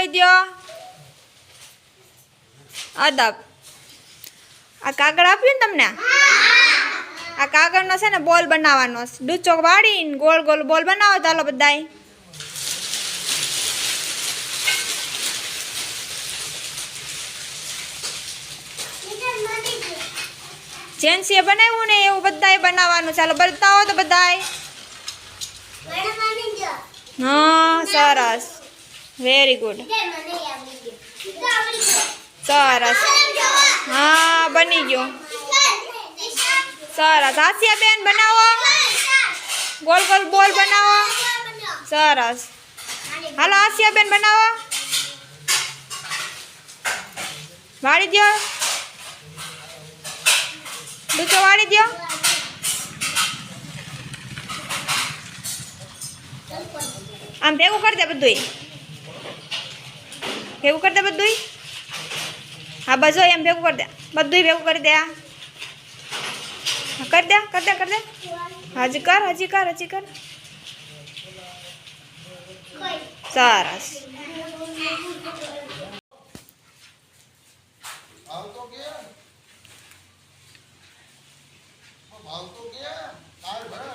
બનાવી દો. અદબ. આ કાગળ આપ્યું ને તમને? આ કાગળનો છે ને બોલ બનાવવાનો. ડૂચો વાળીને ગોળ ગોળ બોલ બનાવો ચાલો બધાય. જેન્સીએ બનાવ્યું ને એવું બધાય બનાવવાનું. ચાલો બતાવો તો બધાય. હા સરસ. વેરી ગુડ સરસ હા, બની ગયો. સરસ હાસિયા બેન બનાવો. ગોલ ગોલ બોલ બનાવો. સરસ હાલો હાસિયા બેન બનાવો. વાળી દ્યો. ડૂચો વાળી દ્યો. આમ ભેગું કરી દે બધુંય. ભેગું કરી દે બધું હા બસો એમ ભેગું કરી દે. બધું ભેગું કરી દે કરી દે કરી દે કરી દે. હજી કર હજી કર હજી કર. સરસ. આવતો કે આવતો કે